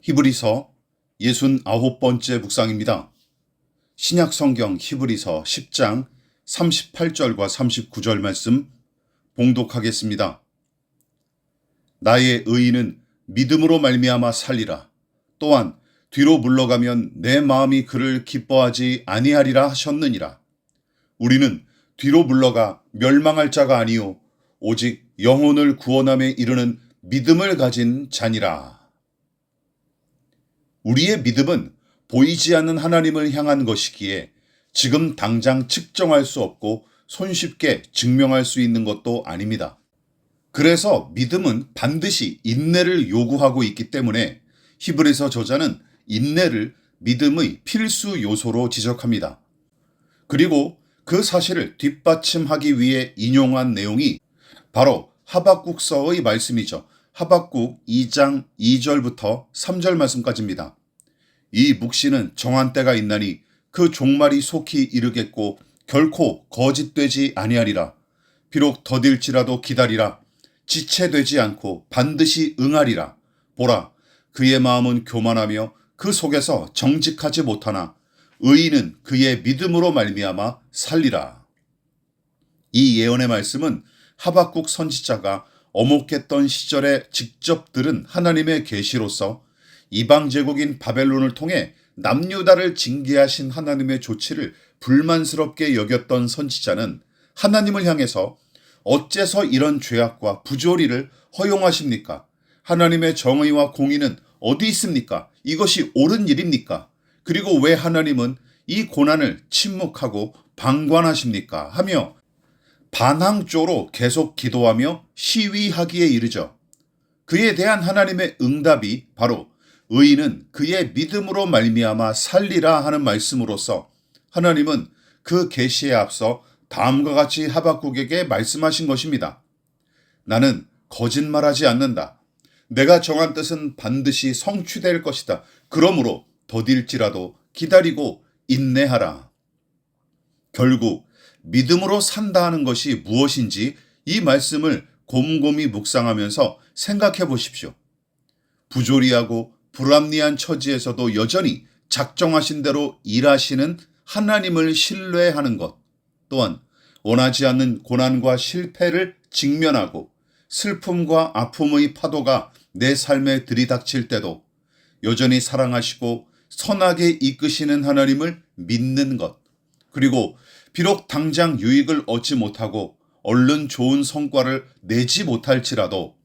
히브리서 69번째 묵상입니다. 신약 성경 히브리서 10장 38절과 39절 말씀 봉독하겠습니다. 나의 의인은 믿음으로 말미암아 살리라. 또한 뒤로 물러가면 내 마음이 그를 기뻐하지 아니하리라 하셨느니라. 우리는 뒤로 물러가 멸망할 자가 아니요 오직 영혼을 구원함에 이르는 믿음을 가진 자니라. 우리의 믿음은 보이지 않는 하나님을 향한 것이기에 지금 당장 측정할 수 없고 손쉽게 증명할 수 있는 것도 아닙니다. 그래서 믿음은 반드시 인내를 요구하고 있기 때문에 히브리서 저자는 인내를 믿음의 필수 요소로 지적합니다. 그리고 그 사실을 뒷받침하기 위해 인용한 내용이 바로 하박국서의 말씀이죠. 하박국 2장 2절부터 3절 말씀까지입니다. 이 묵시는 정한 때가 있나니 그 종말이 속히 이르겠고 결코 거짓되지 아니하리라. 비록 더딜지라도 기다리라. 지체되지 않고 반드시 응하리라. 보라, 그의 마음은 교만하며 그 속에서 정직하지 못하나 의인은 그의 믿음으로 말미암아 살리라. 이 예언의 말씀은 하박국 선지자가 어목했던 시절에 직접 들은 하나님의 계시로서 이방 제국인 바벨론을 통해 남유다를 징계하신 하나님의 조치를 불만스럽게 여겼던 선지자는 하나님을 향해서 어째서 이런 죄악과 부조리를 허용하십니까? 하나님의 정의와 공의는 어디 있습니까? 이것이 옳은 일입니까? 그리고 왜 하나님은 이 고난을 침묵하고 방관하십니까? 하며 반항조로 계속 기도하며 시위하기에 이르죠. 그에 대한 하나님의 응답이 바로 의인은 그의 믿음으로 말미암아 살리라 하는 말씀으로서 하나님은 그 계시에 앞서 다음과 같이 하박국에게 말씀하신 것입니다. 나는 거짓말하지 않는다. 내가 정한 뜻은 반드시 성취될 것이다. 그러므로 더딜지라도 기다리고 인내하라. 결국 믿음으로 산다 하는 것이 무엇인지 이 말씀을 곰곰이 묵상하면서 생각해 보십시오. 부조리하고 불합리한 처지에서도 여전히 작정하신 대로 일하시는 하나님을 신뢰하는 것, 또한 원하지 않는 고난과 실패를 직면하고 슬픔과 아픔의 파도가 내 삶에 들이닥칠 때도 여전히 사랑하시고 선하게 이끄시는 하나님을 믿는 것, 그리고 비록 당장 유익을 얻지 못하고 얼른 좋은 성과를 내지 못할지라도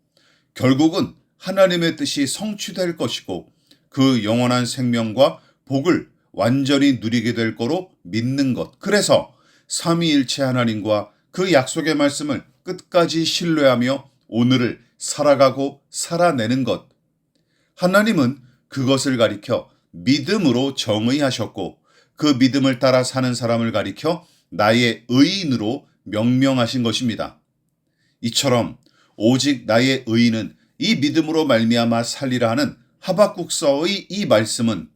결국은 하나님의 뜻이 성취될 것이고 그 영원한 생명과 복을 완전히 누리게 될 거로 믿는 것. 그래서 삼위일체 하나님과 그 약속의 말씀을 끝까지 신뢰하며 오늘을 살아가고 살아내는 것. 하나님은 그것을 가리켜 믿음으로 정의하셨고 그 믿음을 따라 사는 사람을 가리켜 나의 의인으로 명명하신 것입니다. 이처럼 오직 나의 의인은 이 믿음으로 말미암아 살리라 하는 하박국서의 이 말씀은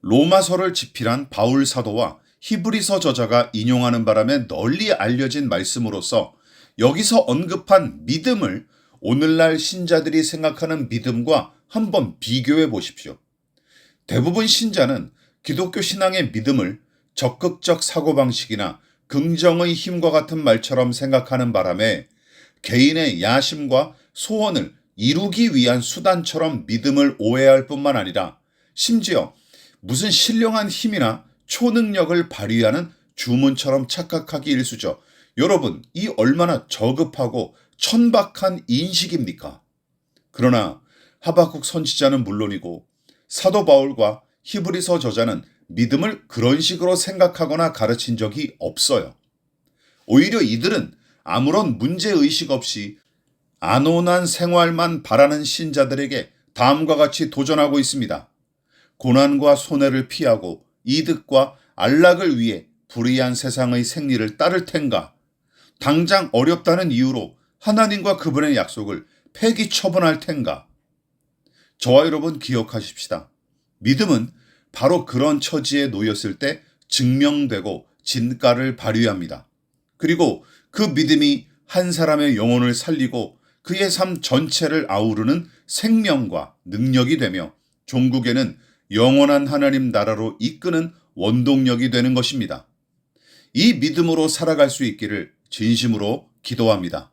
로마서를 집필한 바울 사도와 히브리서 저자가 인용하는 바람에 널리 알려진 말씀으로서 여기서 언급한 믿음을 오늘날 신자들이 생각하는 믿음과 한번 비교해 보십시오. 대부분 신자는 기독교 신앙의 믿음을 적극적 사고방식이나 긍정의 힘과 같은 말처럼 생각하는 바람에 개인의 야심과 소원을 이루기 위한 수단처럼 믿음을 오해할 뿐만 아니라 심지어 무슨 신령한 힘이나 초능력을 발휘하는 주문처럼 착각하기 일수죠. 여러분, 이 얼마나 저급하고 천박한 인식입니까? 그러나 하박국 선지자는 물론이고 사도 바울과 히브리서 저자는 믿음을 그런 식으로 생각하거나 가르친 적이 없어요. 오히려 이들은 아무런 문제의식 없이 안온한 생활만 바라는 신자들에게 다음과 같이 도전하고 있습니다. 고난과 손해를 피하고 이득과 안락을 위해 불의한 세상의 생리를 따를 텐가? 당장 어렵다는 이유로 하나님과 그분의 약속을 폐기 처분할 텐가? 저와 여러분 기억하십시다. 믿음은 바로 그런 처지에 놓였을 때 증명되고 진가를 발휘합니다. 그리고 그 믿음이 한 사람의 영혼을 살리고 그의 삶 전체를 아우르는 생명과 능력이 되며 종국에는 영원한 하나님 나라로 이끄는 원동력이 되는 것입니다. 이 믿음으로 살아갈 수 있기를 진심으로 기도합니다.